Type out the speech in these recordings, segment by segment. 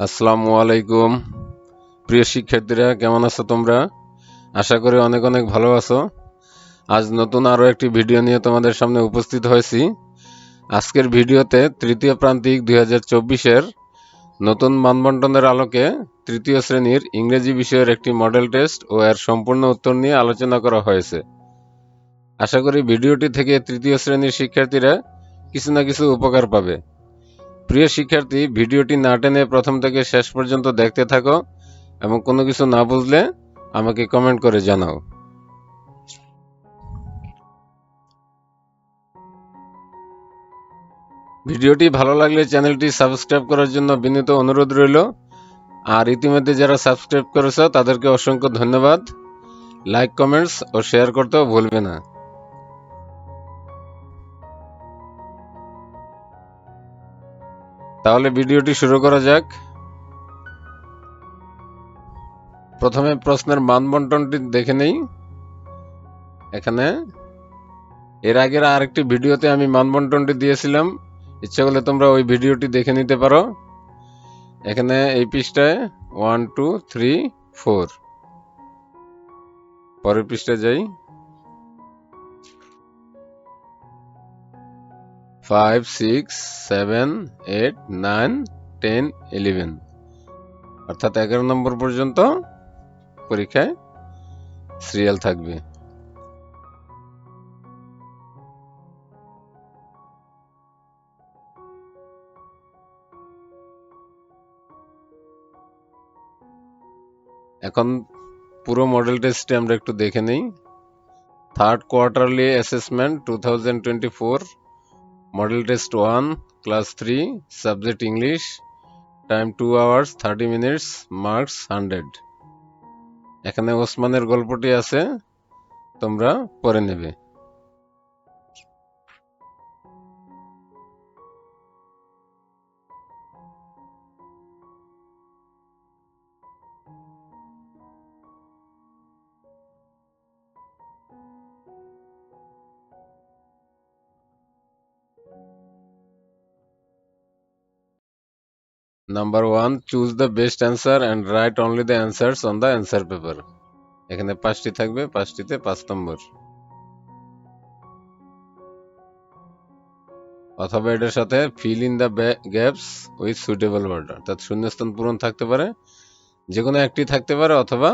আসসালামু আলাইকুম। প্রিয় শিক্ষার্থীরা, কেমন আছো তোমরা? আশা করি অনেক অনেক ভালো আছো। আজ নতুন আরও একটি ভিডিও নিয়ে তোমাদের সামনে উপস্থিত হয়েছি। আজকের ভিডিওতে তৃতীয় প্রান্তিক দুই হাজার চব্বিশের নতুন মানবন্টনের আলোকে তৃতীয় শ্রেণির ইংরেজি বিষয়ের একটি মডেল টেস্ট ও এর সম্পূর্ণ উত্তর নিয়ে আলোচনা করা হয়েছে। আশা করি ভিডিওটি থেকে তৃতীয় শ্রেণির শিক্ষার্থীরা কিছু না কিছু উপকার পাবে। প্রিয় শিক্ষার্থী, ভিডিওটি না টেনে প্রথম থেকে শেষ পর্যন্ত দেখতে থাকো এবং কোনো কিছু না বুঝলে আমাকে কমেন্ট করে জানাও। ভিডিওটি ভালো লাগলে চ্যানেলটি সাবস্ক্রাইব করার জন্য বিনীত অনুরোধ রইল। আর ইতিমধ্যে যারা সাবস্ক্রাইব করেছ, তাদেরকে অসংখ্য ধন্যবাদ। লাইক কমেন্টস ও শেয়ার করতেও ভুলবে না। তাহলে ভিডিওটি শুরু করা যাক। প্রথমে প্রশ্নের মান বন্টনটি দেখে নেই। এখানে, এর আগের আরেকটি ভিডিওতে আমি মান বন্টনটি দিয়েছিলাম। ইচ্ছা করলে তোমরা ওই ভিডিওটি দেখে নিতে পারো। এখানে এই পৃষ্ঠায় ওয়ান টু থ্রি ফোর পরের পৃষ্ঠায় যাই। Five six seven eight nine ten eleven অর্থাৎ এগারো নম্বর পর্যন্ত পরীক্ষায় সিরিয়াল থাকবে। এখন পুরো মডেল টেস্টে আমরা একটু দেখে নেই। Third quarterly assessment two thousand twenty four model test one class three subject English time two hours thirty minutes marks hundred এখানে ওসমানের গল্পটি আছে, তোমরা পড়ে নেবে। Number one choose the best answer and write only the answers on the answer paper এখানে পাঁচটি থাকবে, পাঁচটিতে পাঁচ নম্বর। অথবা এটার সাথে fill in the gaps with suitable word অর্থাৎ শূন্যস্থান পূরণ থাকতে পারে যে কোনো একটি থাকতে পারে অথবা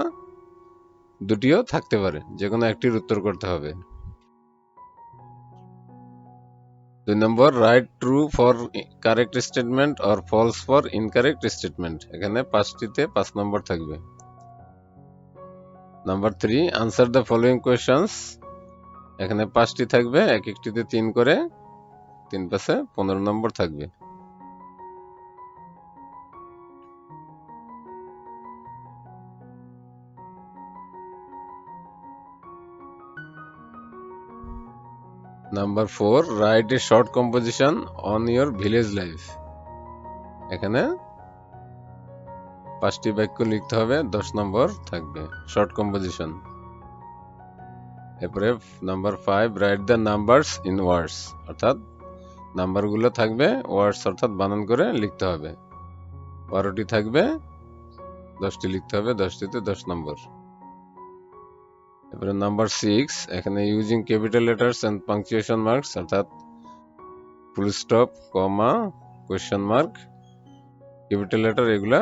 দুটিও থাকতে পারে যে কোনো একটির উত্তর করতে হবে। দুই নম্বর write true for correct statement or false for incorrect statement এখানে পাঁচটিতে পাঁচ নম্বর থাকবে। Number three answer the following questions এখানে পাঁচটি থাকবে, এক একটিতে তিন করে, তিন পাশে পনেরো নম্বর থাকবে। Number four write a short composition on your village life এখানে পাঁচটি বাক্য লিখতে হবে, দশ নম্বর থাকবে শর্ট কম্পোজিশন এরপরে number five write the numbers in words অর্থাৎ নাম্বারগুলো থাকবে ওয়ার্ডস অর্থাৎ বানান করে লিখতে হবে। বারোটি থাকবে, দশটি লিখতে হবে, দশটিতে দশ নম্বর। এবারে নাম্বার সিক্স এখানে using capital letters and punctuation marks অর্থাৎ full stop comma question mark capital letter এগুলা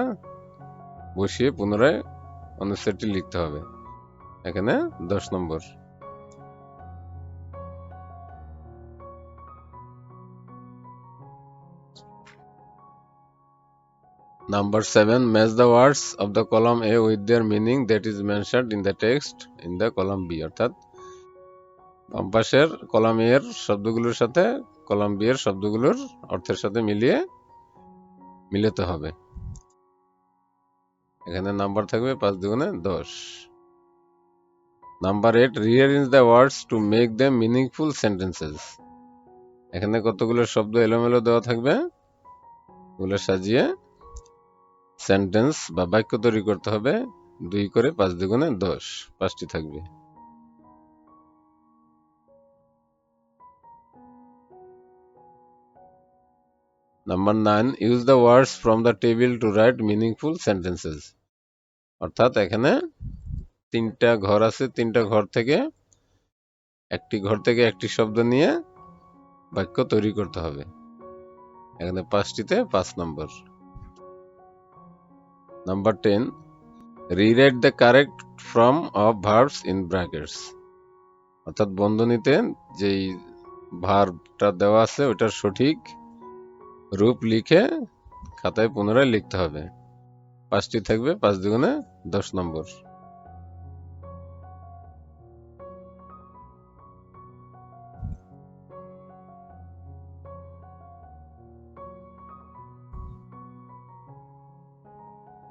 বসিয়ে পুনরায় অনুচ্ছেদটি লিখতে হবে। এখানে দশ নম্বর। Number 7. Match the words of the column A with their meaning that is mentioned in the text, in the column B, অর্থাৎ বাম পাশের কলাম এর শব্দগুলোর সাথে কলাম বি এর শব্দগুলোর অর্থের সাথে মিলিয়ে মিলাতে হবে। এখানে নাম্বার থাকবে পাঁচ দুগুণে দশ। Number eight rearrange the words to make the meaningful sentences এখানে কতগুলো শব্দ এলোমেলো দেওয়া থাকবে? ওগুলো সাজিয়ে সেন্টেন্স বা বাক্য তৈরি করতে হবে দুই করে পাঁচ দুগুণে দশ। পাঁচটি থাকবে। Number nine use the words from the table to write meaningful sentences অর্থাৎ এখানে তিনটা ঘর আছে, তিনটা ঘর থেকে একটি ঘর থেকে একটি শব্দ নিয়ে বাক্য তৈরি করতে হবে। এখানে পাঁচটিতে পাঁচ নম্বর। Number ten Rewrite the correct form of verbs in brackets অর্থাৎ বন্ধনীতে যেই ভার্বটা দেওয়া আছে ওটার সঠিক রূপ লিখে খাতায় পুনরায় লিখতে হবে। পাঁচটি থাকবে, পাঁচ দুগুণে দশ নম্বর।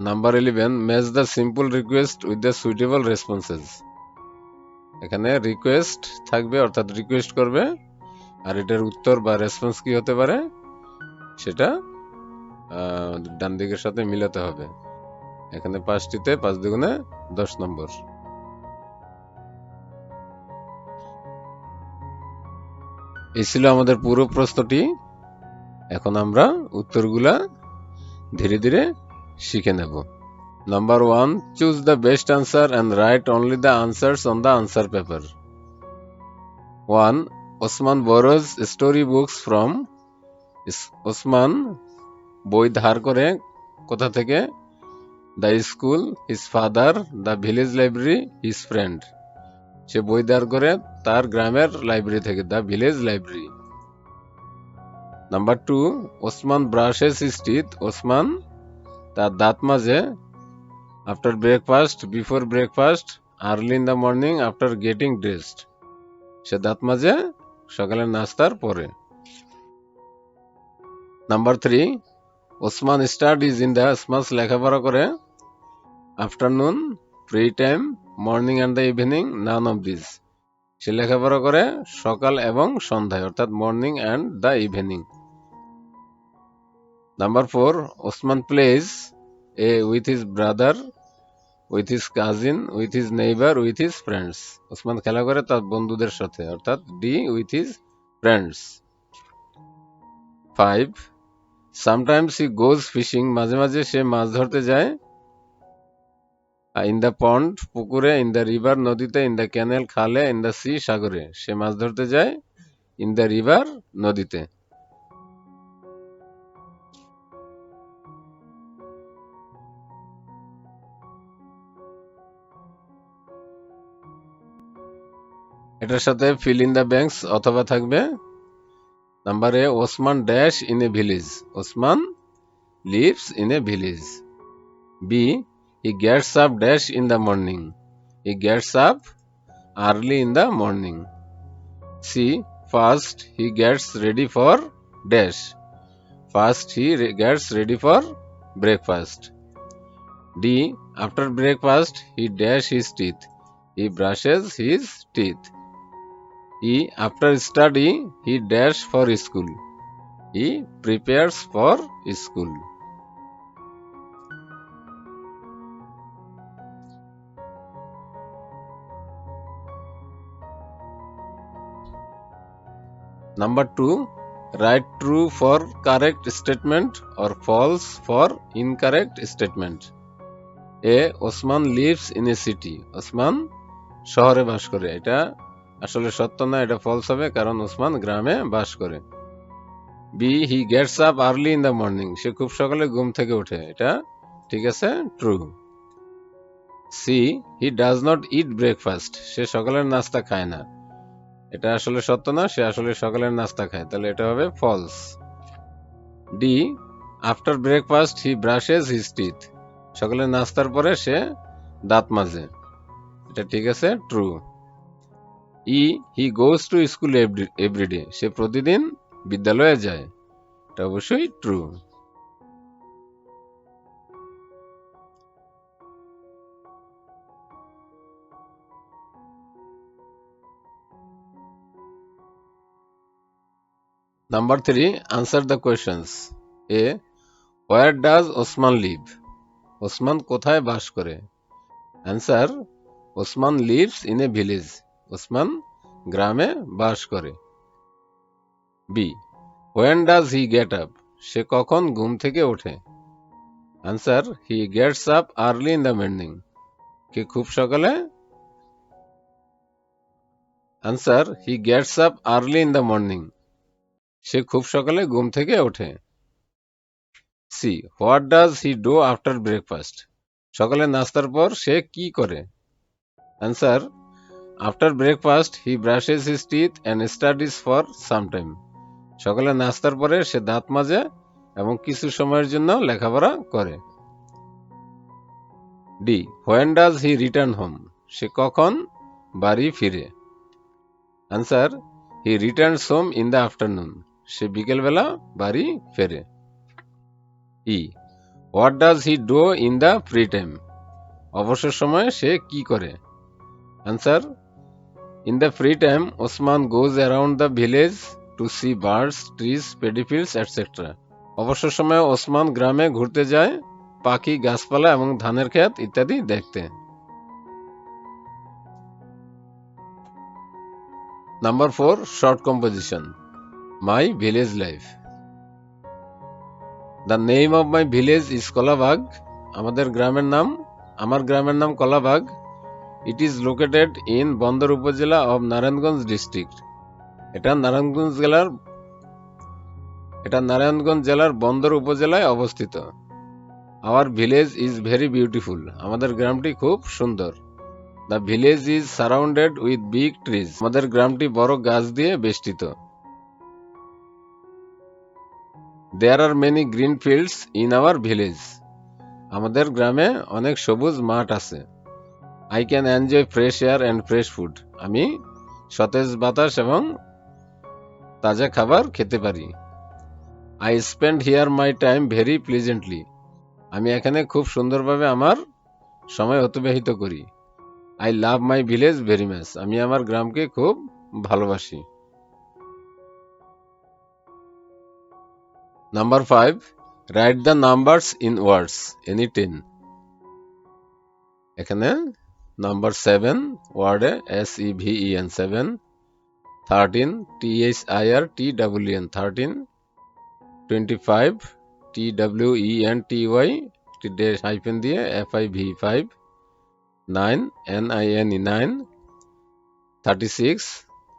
Number eleven match the simple request with the suitable responses এখানে রিকোয়েস্ট থাকবে, অর্থাৎ রিকোয়েস্ট করবে, আর এটার উত্তর বা রেসপন্স কি হতে পারে? সেটা ডান দিকের সাথে মিলাতে হবে। এখানে পাঁচটিতে পাঁচ দুগুণে দশ নম্বর। এই ছিল আমাদের পুরো প্রশ্নটি। এখন আমরা উত্তরগুলা ধীরে ধীরে শিখে নেব। Number one choose the best answer and write only the answers on the answer paper one Osman borrows story books from Osman বই ধার করে কোথা থেকে? The school his father the village library his friend সে বই ধার করে তার গ্রামের লাইব্রেরি থেকে the village library number two Osman brushes teeth Osman তার দাঁত মাঝে after breakfast before breakfast early in the morning after getting dressed সে দাঁত মাঝে, সকালের নাস্তার পরে। Number three Osman studies in the ওসমাস লেখাপড়া করে। Afternoon free time morning and the evening none of this সে লেখাপড়া করে সকাল এবং সন্ধ্যায়, অর্থাৎ morning and the evening number four Osman plays a with his brother with his cousin with his neighbour with his friends Osman খেলা করে তার বন্ধুদের সাথে, অর্থাৎ D with his friends five sometimes he goes fishing মাঝে মাঝে সে মাছ ধরতে যায়। ইন দ্য পন্ড পুকুরে ইন দ্য রিভার নদীতে ইন দ্য ক্যানেল খালে ইন দ্য সি সাগরে সে মাছ ধরতে যায়। ইন দ্য রিভার নদীতে। এটার সাথে ফিল ইন দ্য ব্যাংকস অথবা থাকবে number A Osman dash in a village Osman lives in a village B he gets up dash in the morning he gets up early in the morning C first he gets ready for dash first he gets ready for breakfast D after breakfast he dash his teeth he brushes his teeth He, after study, he dash for school. He prepares for school. Number two, write true for correct statement or false for incorrect statement. A. Osman lives in a city. Osman শহরে বাস করে এটা আসলে সত্য না, এটা false হবে, কারণ ওসমান গ্রামে বাস করে। B he gets up early in the morning সে খুব সকালে ঘুম থেকে ওঠে, এটা ঠিক আছে true C he does not eat breakfast সে সকালের নাস্তা খায় না। এটা আসলে সত্য না, সে আসলে সকালের নাস্তা খায়, তাহলে এটা হবে false D after breakfast he brushes his teeth সকালের নাস্তার পরে সে দাঁত মাজে। এটা ঠিক আছে true E he goes to school everyday সে প্রতিদিন বিদ্যালয়ে যায়। এটা অবশ্যই true number three answer the questions A where does Osman live Osman কোথায় বাস করে? Answer Osman lives in a village Osman, গ্রামে বাস করে। B when does he get up সে কখন ঘুম থেকে ওঠে? Answer he gets up early in the morning কে খুব সকালে? Answer he gets up early in the morning সে খুব সকালে ঘুম থেকে ওঠে। C what does he do after breakfast সকালে নাস্তার পর সে কি করে? Answer after breakfast he brushes his teeth and studies for some time সকালে নাস্তার পরে সে দাঁত মাজে এবং কিছু সময়ের জন্য লেখাপড়া করে। D when does he return home সে কখন বাড়ি ফিরে? Answer he returns home in the afternoon সে বিকেলবেলা বাড়ি ফেরে। E what does he do in the free time অবসর সময়ে সে কি করে? Answer in the free time Osman goes around the village to see birds trees paddy fields etcetera অবসর সময়ে ওসমান গ্রামে ঘুরতে যায়, পাখি, গাছপালা এবং ধানের ক্ষেত ইত্যাদি দেখতে। Number four short composition my village life the name of my village is Kalabag আমাদের গ্রামের নাম, আমার গ্রামের নাম Kalabag it is located in Bandar উপজেলা অব নারায়ণগঞ্জ ডিস্ট্রিক্ট এটা নারায়ণগঞ্জ জেলার, এটা নারায়ণগঞ্জ জেলার বন্দর উপজেলায় অবস্থিত। Our village is very beautiful আমাদের গ্রামটি খুব সুন্দর। The village is surrounded with big trees আমাদের গ্রামটি বড় গাছ দিয়ে বেষ্টিত। There are many green fields in our village আমাদের গ্রামে অনেক সবুজ মাঠ আছে। I can enjoy fresh air and fresh food আমি সতেজ বাতাস এবং তাজা খাবার খেতে পারি। I spend here my time very pleasantly আমি এখানে খুব সুন্দরভাবে আমার সময় অতিবাহিত করি। I love my village very much আমি আমার গ্রামকে খুব ভালোবাসি। Number five write the numbers in words any ten এখানে নাম্বার সেভেন ওয়ার্ডে S E V E N seven thirteen T H I R T W N thirteen twenty five T W E N T Y T dash hyphen দিয়ে F I V five nine N I N E nine thirty six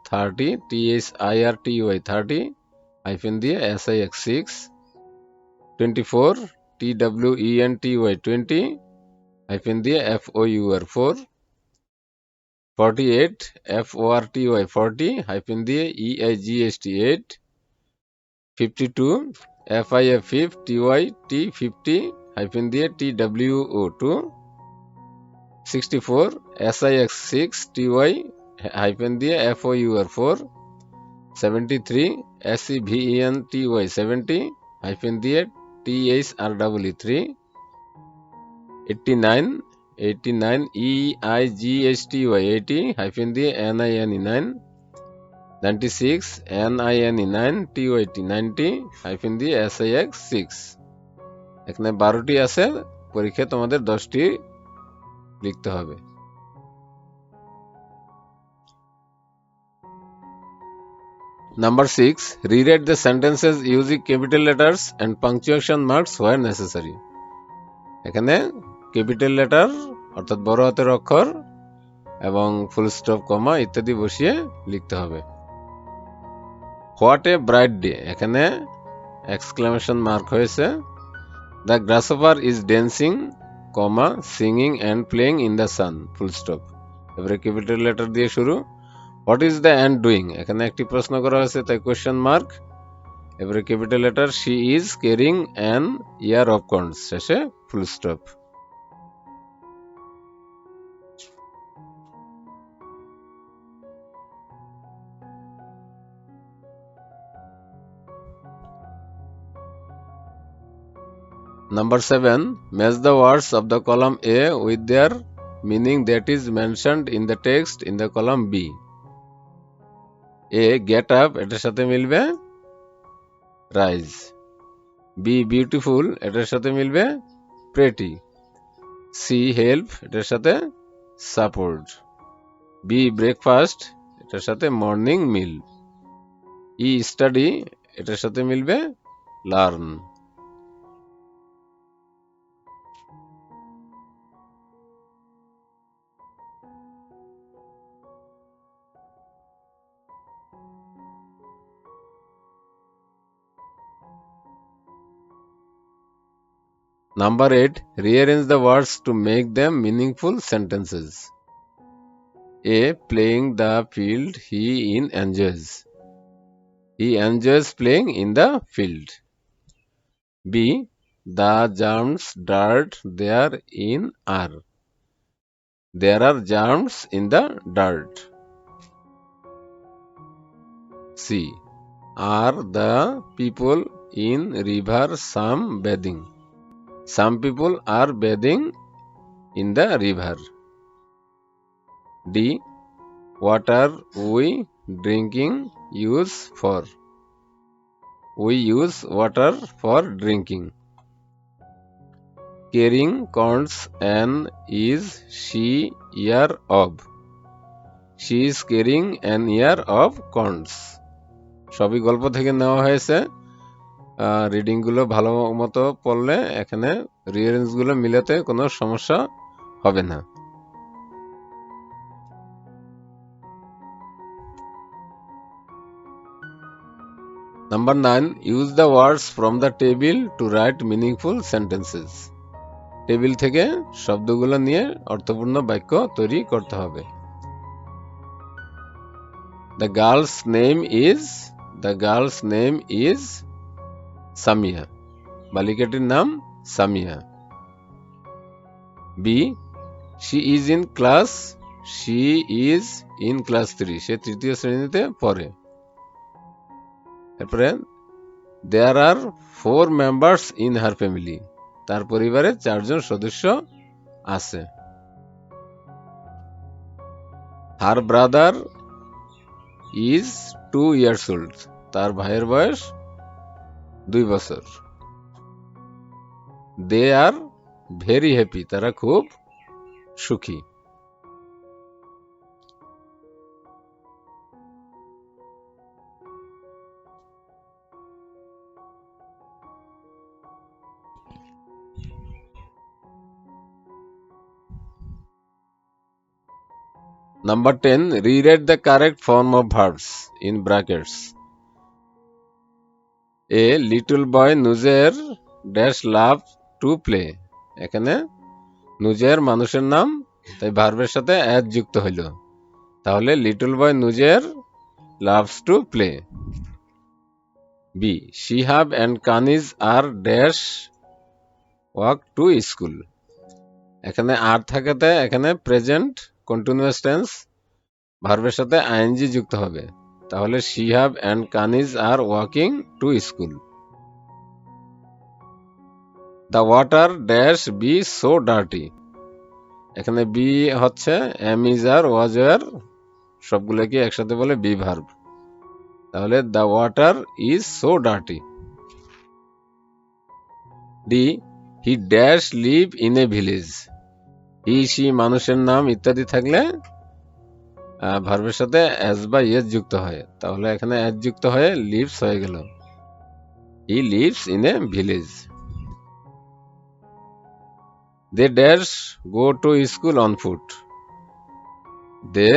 thirty T H I R T Y thirty hyphen দিয়ে S I X six twenty four T W E N T Y twenty hyphen দিয়ে F O U R four forty eight F O R T Y forty hyphen দিয়ে E I G S T eight fifty two F I F F T Y T fifty hyphen দিয়ে T W O two sixty four S I X six T Y hyphen দিয়ে F O U R four seventy three S E V E N T Y seventy hyphen দিয়ে T H R double E three eighty nine eighty nine E I G H T Y eighty hyphen দিয়ে N I N E nine ninety six N I N E T Y T ninety ninety hyphen দিয়ে S I X six এখানে বারোটি আছে, পরীক্ষায় তোমাদের দশটি লিখতে হবে Number 6. Rewrite the sentences using capital letters and punctuation marks where necessary. এখানে ক্যাপিটাল লেটার, অর্থাৎ বড় হাতের অক্ষর এবং ফুল স্টপ, কমা ইত্যাদি বসিয়ে লিখতে হবে। What a bright day? এখানে এক্সক্লামেশন মার্ক হয়েছে। The grasshopper is dancing comma, singing and playing in the sun, full stop. এবারে ক্যাপিটাল লেটার দিয়ে শুরু। What is the ant doing? এখানে একটি প্রশ্ন করা হয়েছে, তাই কোয়েশ্চেন মার্ক। এবারে capital letter, she is carrying an ear of corns. শেষে full stop. Number 7. Match the words of the column A with their meaning that is mentioned in the text in the column B. A. Get up এটার সাথে মিলবে rise. B. Beautiful সাথে মিলবে pretty. C. Help সাথে support. B. Breakfast সাথে morning meal. E. Study সাথে মিলবে learn Number 8. Rearrange the words to make them meaningful sentences. A. Playing the field he in enjoys. He enjoys playing in the field. B. The germs dirt there in are. There are germs in the dirt. C. Are the people in river some bathing? Some people are bathing in the river D water we drinking use for we use water for drinking carrying corns and is she ear of she is carrying an ear of corns সবই গল্প থেকে নেওয়া হয়েছে। রিডিংগুলো ভালো মতো পড়লে এখানে রিয়ারেঞ্জগুলো মিলাতে কোনো সমস্যা হবে না। Number nine use the words from the table to write meaningful sentences table থেকে শব্দগুলো নিয়ে অর্থপূর্ণ বাক্য তৈরি করতে হবে। The girl's name is the girl's name is Samia. বালিকাটির নাম Samia. B she is in class she is in class three সে তৃতীয় শ্রেণীতে পড়ে। তারপরে there are four members in her family তার পরিবারে চারজন সদস্য আছে। Her brother is two years old তার ভাইয়ের বয়স দুই বছর দে আর ভেরি হ্যাপি তারা খুব সুখী Number 10. Rewrite the correct form of verbs in brackets. A little boy Nujer dash love to play. এখানে নুজের মানুষের নাম, তাই ভার্বের সাথে অ্যাড যুক্ত হইল। তাহলে little boy Nujer loves to play. B Shihab and Kaniz are dash walk to school. এখানে আর থাকাতে এখানে প্রেজেন্ট কন্টিনিউয়াস টেন্স, ভার্বের সাথে আইএনজি যুক্ত হবে। তাহলে Shihab and Kaniz are walking to school the water dash be so dirty এখানে be হচ্ছে am is are was are সবগুলোকে একসাথে বলে বি ভার্ব তাহলে the water is so dirty D he dash live in a village he C মানুষের নাম ইত্যাদি থাকলে ভার্বের সাথে অ্যাজ বা ইয়েস যুক্ত হয়। তাহলে এখানে অ্যাজ যুক্ত হয়ে লিভস হয়ে গেল। He lives in a village they dash go to school on foot they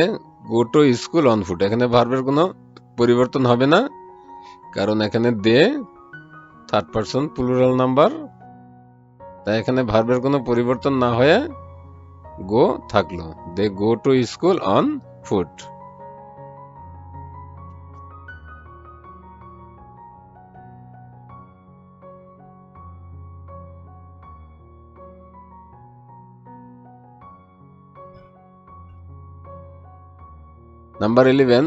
go to school on foot এখানে ভার্বের কোনো পরিবর্তন হবে না, কারণ এখানে they third person plural number তাই এখানে ভার্বের কোনো পরিবর্তন না হয়ে গো থাকল। They go to school on foot number eleven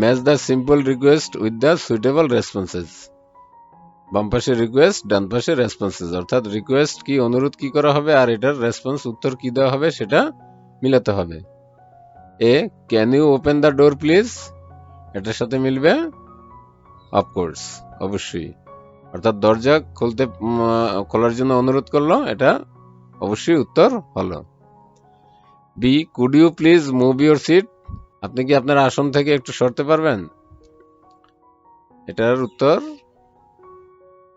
match the simple request with the suitable responses বাম পাশে রিকোয়েস্ট ডান পাশে রেসপন্সেস অর্থাৎ রিকোয়েস্ট কি, অনুরোধ কি করা হবে, আর এটার রেসপন্স উত্তর কি দেওয়া হবে, সেটা মিলাতে হবে। A can you open the door please এটার সাথে মিলবে? অফকোর্স অবশ্যই। অর্থাৎ দরজা খুলতে খোলার জন্য অনুরোধ করল, এটা অবশ্যই উত্তর হলো। B could you please move your seat আপনি কি আপনার আসন থেকে একটু সরতে পারবেন? এটার উত্তর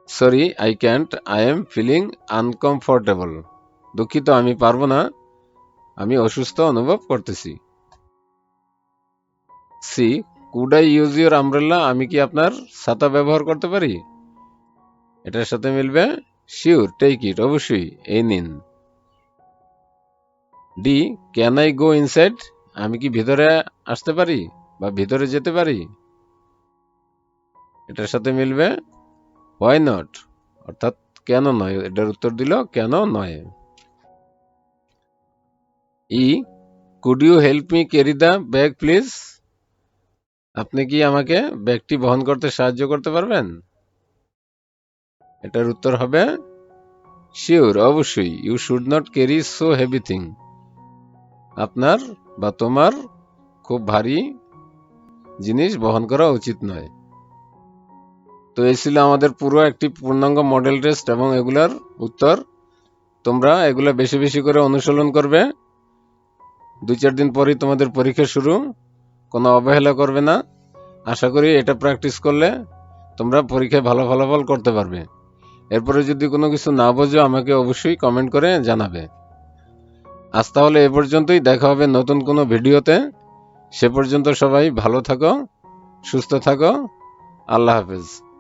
sorry I can't I am feeling uncomfortable দুঃখিত, আমি পারব না। আমি অসুস্থ অনুভব করতেছি। C could I use your umbrella আমি কি আপনার ছাতা ব্যবহার করতে পারি? এটার সাথে মিলবে? শিওর টেক ইট অবশ্যই, এই নিন। D can I go inside আমি কি ভিতরে আসতে পারি বা ভিতরে যেতে পারি? এটার সাথে মিলবে? হোয়াই নট অর্থাৎ কেন নয়? এটার উত্তর দিল, কেন নয়? E could you help me carry the bag please আপনি কি আমাকে ব্যাগটি বহন করতে সাহায্য করতে পারবেন? এটার উত্তর হবে শিওর অবশ্যই। You should not carry so heavy thing আপনার বা তোমার খুব ভারী জিনিস বহন করা উচিত নয়। তো এই ছিল আমাদের পুরো একটি পূর্ণাঙ্গ মডেল টেস্ট এবং এগুলার উত্তর। তোমরা এগুলা বেশি বেশি করে অনুশীলন করবে। দুই চার দিন পরেই তোমাদের পরীক্ষা শুরু। কোনো অবহেলা করবে না। আশা করি এটা প্র্যাকটিস করলে তোমরা পরীক্ষায় ভালো ফলাফল করতে পারবে। এরপরে যদি কোনো কিছু না বোঝো, আমাকে অবশ্যই কমেন্ট করে জানাবে। আজ তাহলে এ পর্যন্তই। দেখা হবে নতুন কোনো ভিডিওতে। সে পর্যন্ত সবাই ভালো থাকো, সুস্থ থাকো। আল্লাহ হাফেজ।